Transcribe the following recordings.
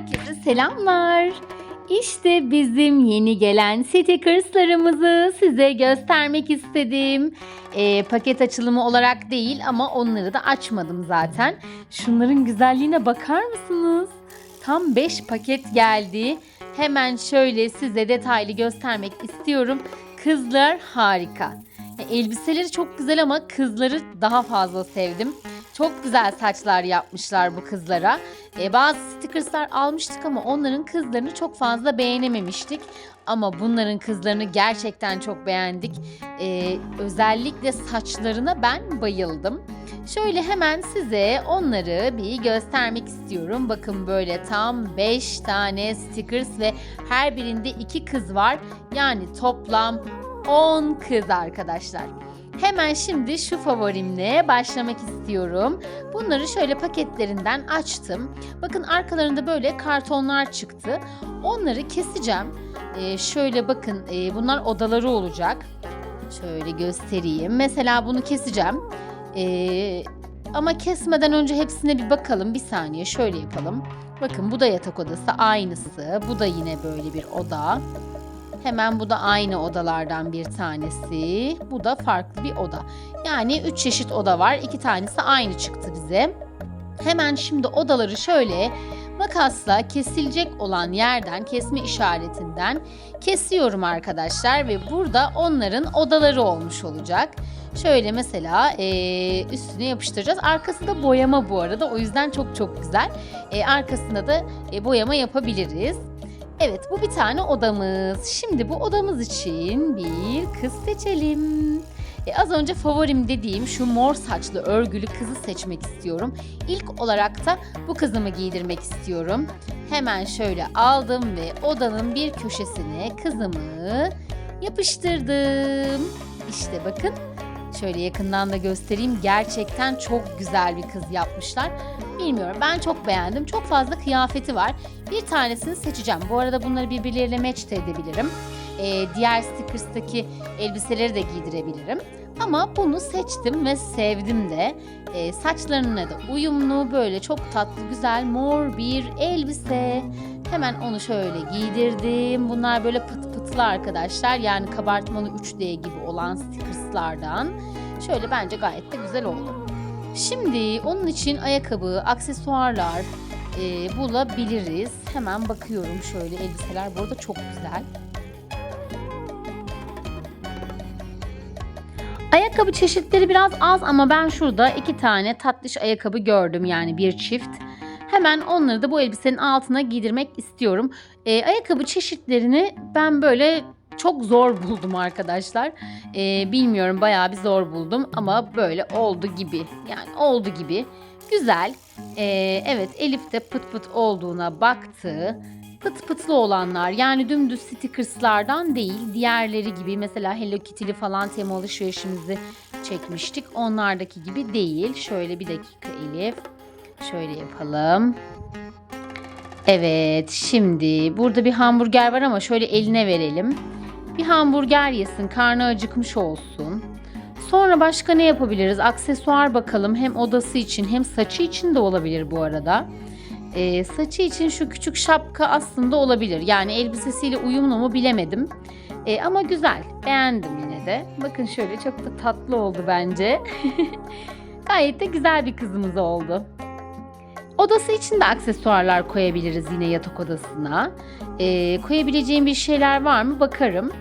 Herkese selamlar. İşte bizim yeni gelen stickerslarımızı size göstermek istedim. Ee, paket açılımı olarak değil ama onları da açmadım zaten. Şunların güzelliğine bakar mısınız? Tam 5 paket geldi. Hemen şöyle size detaylı göstermek istiyorum. Kızlar harika. E, Elbiseleri çok güzel ama kızları daha fazla sevdim. Çok güzel saçlar yapmışlar bu kızlara. E, bazı stickerslar almıştık ama onların kızlarını çok fazla beğenememiştik. Ama bunların kızlarını gerçekten çok beğendik. E, özellikle saçlarına ben bayıldım. Şöyle hemen size onları bir göstermek istiyorum. Bakın böyle tam 5 tane stickers ve her birinde 2 kız var. Yani toplam 10 kız arkadaşlar. Hemen şimdi şu favorimle başlamak istiyorum. Bunları şöyle paketlerinden açtım. Bakın arkalarında böyle kartonlar çıktı. Onları keseceğim. Ee, şöyle bakın e, bunlar odaları olacak. Şöyle göstereyim. Mesela bunu keseceğim. Ee, ama kesmeden önce hepsine bir bakalım. Bir saniye şöyle yapalım. Bakın bu da yatak odası aynısı. Bu da yine böyle bir oda. Hemen bu da aynı odalardan bir tanesi. Bu da farklı bir oda. Yani 3 çeşit oda var. 2 tanesi aynı çıktı bize. Hemen şimdi odaları şöyle makasla kesilecek olan yerden kesme işaretinden kesiyorum arkadaşlar ve burada onların odaları olmuş olacak. Şöyle mesela eee, üstüne yapıştıracağız. Arkası da boyama bu arada. O yüzden çok çok güzel. E, arkasında da e, boyama yapabiliriz. Evet bu bir tane odamız. Şimdi bu odamız için bir kız seçelim. E, az önce favorim dediğim şu mor saçlı örgülü kızı seçmek istiyorum. İlk olarak da bu kızımı giydirmek istiyorum. Hemen şöyle aldım ve odanın bir köşesine kızımı yapıştırdım. İşte bakın şöyle yakından da göstereyim. Gerçekten çok güzel bir kız yapmışlar. Bilmiyorum ben çok beğendim. Çok fazla kıyafeti var. Bir tanesini seçeceğim. Bu arada bunları birbirleriyle match de edebilirim. Ee, diğer stickers'taki elbiseleri de giydirebilirim. Ama bunu seçtim ve sevdim de. Ee, saçlarına da uyumlu böyle çok tatlı güzel mor bir elbise. Hemen onu şöyle giydirdim. Bunlar böyle pıt pıtlı arkadaşlar. Yani kabartmalı 3D gibi olan stickers'lardan. Şöyle bence gayet de güzel oldu. Şimdi onun için ayakkabı, aksesuarlar e, bulabiliriz. Hemen bakıyorum şöyle elbiseler bu arada çok güzel. Ayakkabı çeşitleri biraz az ama ben şurada iki tane tatlış ayakkabı gördüm yani bir çift. Hemen onları da bu elbisenin altına giydirmek istiyorum. E, ayakkabı çeşitlerini ben böyle çok zor buldum arkadaşlar. E, bilmiyorum bayağı bir zor buldum ama böyle oldu gibi. Yani oldu gibi. Güzel. E, evet Elif de pıt pıt olduğuna baktı. Pıt pıtlı olanlar yani dümdüz stickerslardan değil diğerleri gibi mesela Hello Kitty'li falan tema alışverişimizi çekmiştik. Onlardaki gibi değil. Şöyle bir dakika Elif. Şöyle yapalım. Evet şimdi burada bir hamburger var ama şöyle eline verelim. Bir hamburger yesin karnı acıkmış olsun. Sonra başka ne yapabiliriz? Aksesuar bakalım hem odası için hem saçı için de olabilir bu arada. Ee, saçı için şu küçük şapka aslında olabilir. Yani elbisesiyle uyumlu mu bilemedim. Ee, ama güzel. Beğendim yine de. Bakın şöyle çok da tatlı oldu bence. Gayet de güzel bir kızımız oldu. Odası için de aksesuarlar koyabiliriz yine yatak odasına. Ee, koyabileceğim bir şeyler var mı bakarım.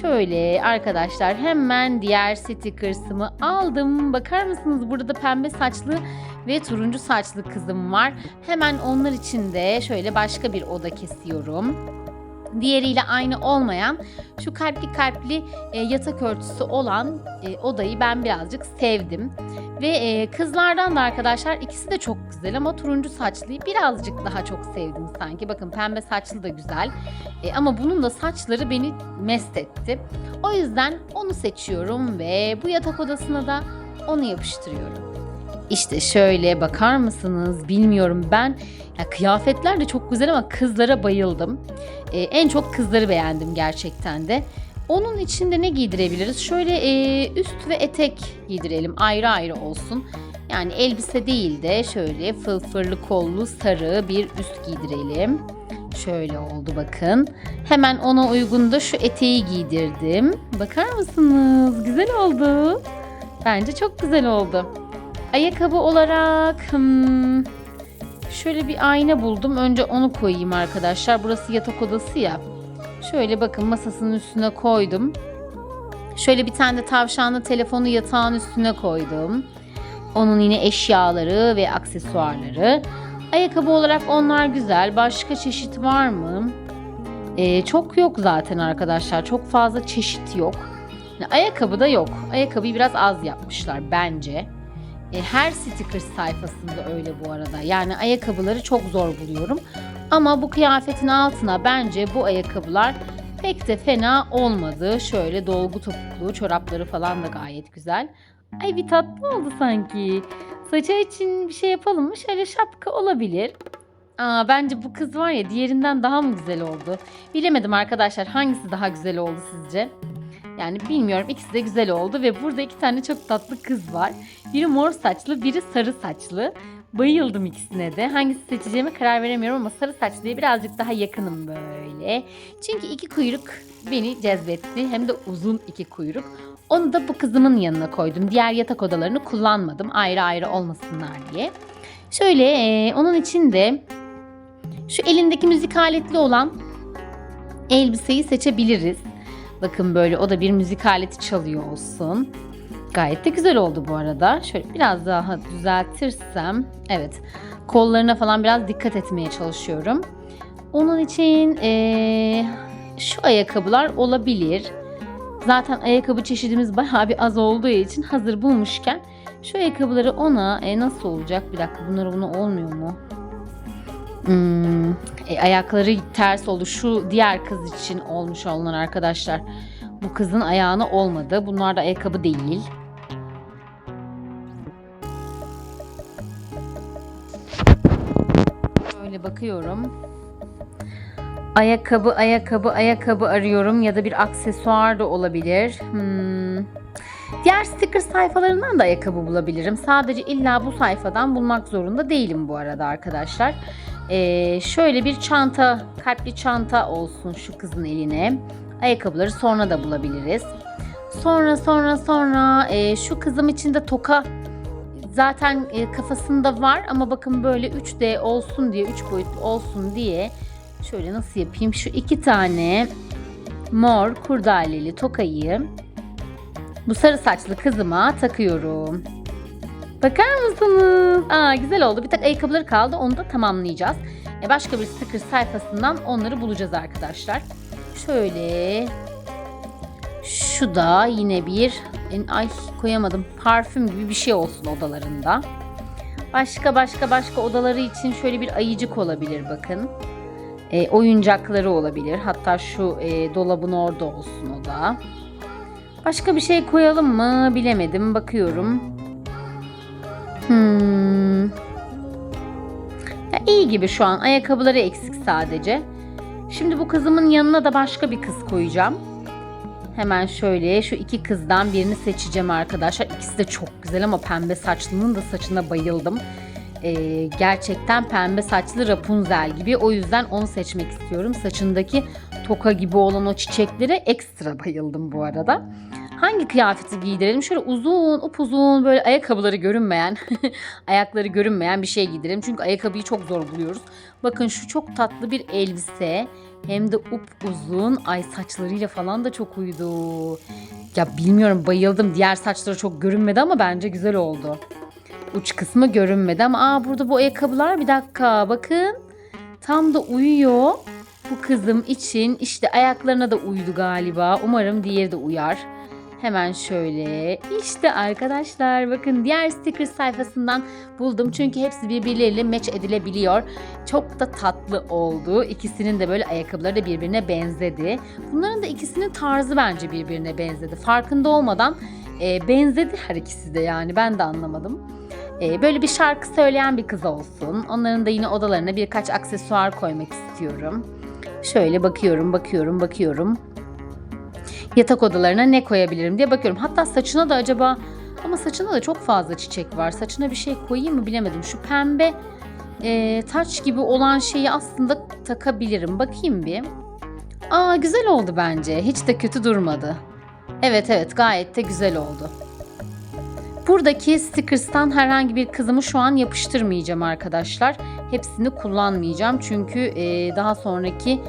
Şöyle arkadaşlar hemen diğer stickers'ımı aldım. Bakar mısınız burada da pembe saçlı ve turuncu saçlı kızım var. Hemen onlar için de şöyle başka bir oda kesiyorum. Diğeriyle aynı olmayan şu kalpli kalpli e, yatak örtüsü olan e, odayı ben birazcık sevdim. Ve e, kızlardan da arkadaşlar ikisi de çok güzel ama turuncu saçlıyı birazcık daha çok sevdim sanki. Bakın pembe saçlı da güzel. E, ama bunun da saçları beni mest etti. O yüzden onu seçiyorum ve bu yatak odasına da onu yapıştırıyorum. İşte şöyle bakar mısınız bilmiyorum ben ya kıyafetler de çok güzel ama kızlara bayıldım. E, en çok kızları beğendim gerçekten de. Onun içinde ne giydirebiliriz? Şöyle e, üst ve etek giydirelim ayrı ayrı olsun. Yani elbise değil de şöyle fılfırlı kollu sarı bir üst giydirelim. Şöyle oldu bakın. Hemen ona uygun da şu eteği giydirdim. Bakar mısınız? Güzel oldu. Bence çok güzel oldu. Ayakkabı olarak hmm, şöyle bir ayna buldum. Önce onu koyayım arkadaşlar. Burası yatak odası ya. Şöyle bakın masasının üstüne koydum. Şöyle bir tane de tavşanlı telefonu yatağın üstüne koydum. Onun yine eşyaları ve aksesuarları. Ayakkabı olarak onlar güzel. Başka çeşit var mı? Ee, çok yok zaten arkadaşlar. Çok fazla çeşit yok. Yani ayakkabı da yok. Ayakkabıyı biraz az yapmışlar bence. E, her sticker sayfasında öyle bu arada. Yani ayakkabıları çok zor buluyorum. Ama bu kıyafetin altına bence bu ayakkabılar pek de fena olmadı. Şöyle dolgu topuklu çorapları falan da gayet güzel. Ay bir tatlı oldu sanki. Saça için bir şey yapalım mı? Şöyle şapka olabilir. Aa, bence bu kız var ya diğerinden daha mı güzel oldu? Bilemedim arkadaşlar hangisi daha güzel oldu sizce? Yani bilmiyorum ikisi de güzel oldu ve burada iki tane çok tatlı kız var. Biri mor saçlı, biri sarı saçlı. Bayıldım ikisine de. Hangisi seçeceğime karar veremiyorum ama sarı saçlıya birazcık daha yakınım böyle. Çünkü iki kuyruk beni cezbetti. Hem de uzun iki kuyruk. Onu da bu kızımın yanına koydum. Diğer yatak odalarını kullanmadım. Ayrı ayrı olmasınlar diye. Şöyle e, onun için de şu elindeki müzik aletli olan elbiseyi seçebiliriz. Bakın böyle o da bir müzik aleti çalıyor olsun. Gayet de güzel oldu bu arada. Şöyle biraz daha düzeltirsem. Evet. Kollarına falan biraz dikkat etmeye çalışıyorum. Onun için eee, şu ayakkabılar olabilir. Zaten ayakkabı çeşidimiz bayağı bir az olduğu için hazır bulmuşken şu ayakkabıları ona e, nasıl olacak? Bir dakika bunları buna olmuyor mu? Hmm, e, ayakları ters oldu. Şu diğer kız için olmuş olan arkadaşlar. Bu kızın ayağına olmadı. Bunlar da ayakkabı değil. Böyle bakıyorum. Ayakkabı, ayakkabı, ayakkabı arıyorum ya da bir aksesuar da olabilir. Hmm. Diğer sticker sayfalarından da ayakkabı bulabilirim. Sadece illa bu sayfadan bulmak zorunda değilim bu arada arkadaşlar. Ee, şöyle bir çanta, kalpli çanta olsun şu kızın eline. Ayakkabıları sonra da bulabiliriz. Sonra sonra sonra e, şu kızım için de toka zaten e, kafasında var ama bakın böyle 3D olsun diye 3 boyutlu olsun diye şöyle nasıl yapayım şu iki tane mor kurdaleli tokayı bu sarı saçlı kızıma takıyorum. Bakar mısınız? Aa güzel oldu. Bir tek ayakkabıları kaldı. Onu da tamamlayacağız. E, başka bir sticker sayfasından onları bulacağız arkadaşlar. Şöyle. Şu da yine bir ay koyamadım. Parfüm gibi bir şey olsun odalarında. Başka başka başka odaları için şöyle bir ayıcık olabilir bakın. E, oyuncakları olabilir. Hatta şu e, dolabın orada olsun o da. Başka bir şey koyalım mı bilemedim. Bakıyorum. Hmm. Ya iyi gibi şu an. Ayakkabıları eksik sadece. Şimdi bu kızımın yanına da başka bir kız koyacağım. Hemen şöyle şu iki kızdan birini seçeceğim arkadaşlar. İkisi de çok güzel ama pembe saçlının da saçına bayıldım. Ee, gerçekten pembe saçlı Rapunzel gibi. O yüzden onu seçmek istiyorum. Saçındaki toka gibi olan o çiçeklere ekstra bayıldım bu arada. Hangi kıyafeti giydirelim? Şöyle uzun, upuzun böyle ayakkabıları görünmeyen, ayakları görünmeyen bir şey giydirelim. Çünkü ayakkabıyı çok zor buluyoruz. Bakın şu çok tatlı bir elbise. Hem de upuzun. Ay saçlarıyla falan da çok uydu. Ya bilmiyorum bayıldım. Diğer saçları çok görünmedi ama bence güzel oldu. Uç kısmı görünmedi ama aa burada bu ayakkabılar bir dakika bakın. Tam da uyuyor. Bu kızım için işte ayaklarına da uydu galiba. Umarım diğeri de uyar. Hemen şöyle işte arkadaşlar bakın diğer sticker sayfasından buldum. Çünkü hepsi birbirleriyle match edilebiliyor. Çok da tatlı oldu. İkisinin de böyle ayakkabıları da birbirine benzedi. Bunların da ikisinin tarzı bence birbirine benzedi. Farkında olmadan e, benzedi her ikisi de yani ben de anlamadım. E, böyle bir şarkı söyleyen bir kız olsun. Onların da yine odalarına birkaç aksesuar koymak istiyorum. Şöyle bakıyorum, bakıyorum, bakıyorum yatak odalarına ne koyabilirim diye bakıyorum. Hatta saçına da acaba Ama saçında da çok fazla çiçek var. Saçına bir şey koyayım mı bilemedim. Şu pembe e, taç gibi olan şeyi aslında takabilirim. Bakayım bir. Aa güzel oldu bence. Hiç de kötü durmadı. Evet evet gayet de güzel oldu. Buradaki stickers'tan herhangi bir kızımı şu an yapıştırmayacağım arkadaşlar. Hepsini kullanmayacağım çünkü e, daha sonraki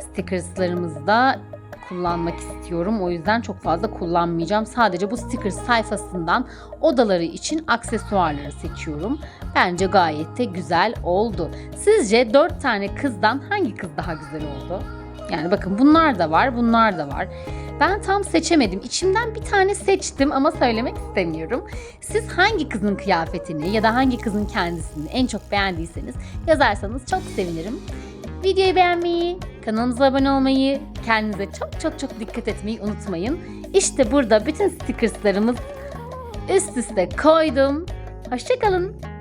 stickers'larımızda kullanmak istiyorum. O yüzden çok fazla kullanmayacağım. Sadece bu stickers sayfasından odaları için aksesuarları seçiyorum. Bence gayet de güzel oldu. Sizce 4 tane kızdan hangi kız daha güzel oldu? Yani bakın bunlar da var, bunlar da var. Ben tam seçemedim. İçimden bir tane seçtim ama söylemek istemiyorum. Siz hangi kızın kıyafetini ya da hangi kızın kendisini en çok beğendiyseniz yazarsanız çok sevinirim. Videoyu beğenmeyi, kanalımıza abone olmayı, kendinize çok çok çok dikkat etmeyi unutmayın. İşte burada bütün stickerslarımız üst üste koydum. Hoşçakalın.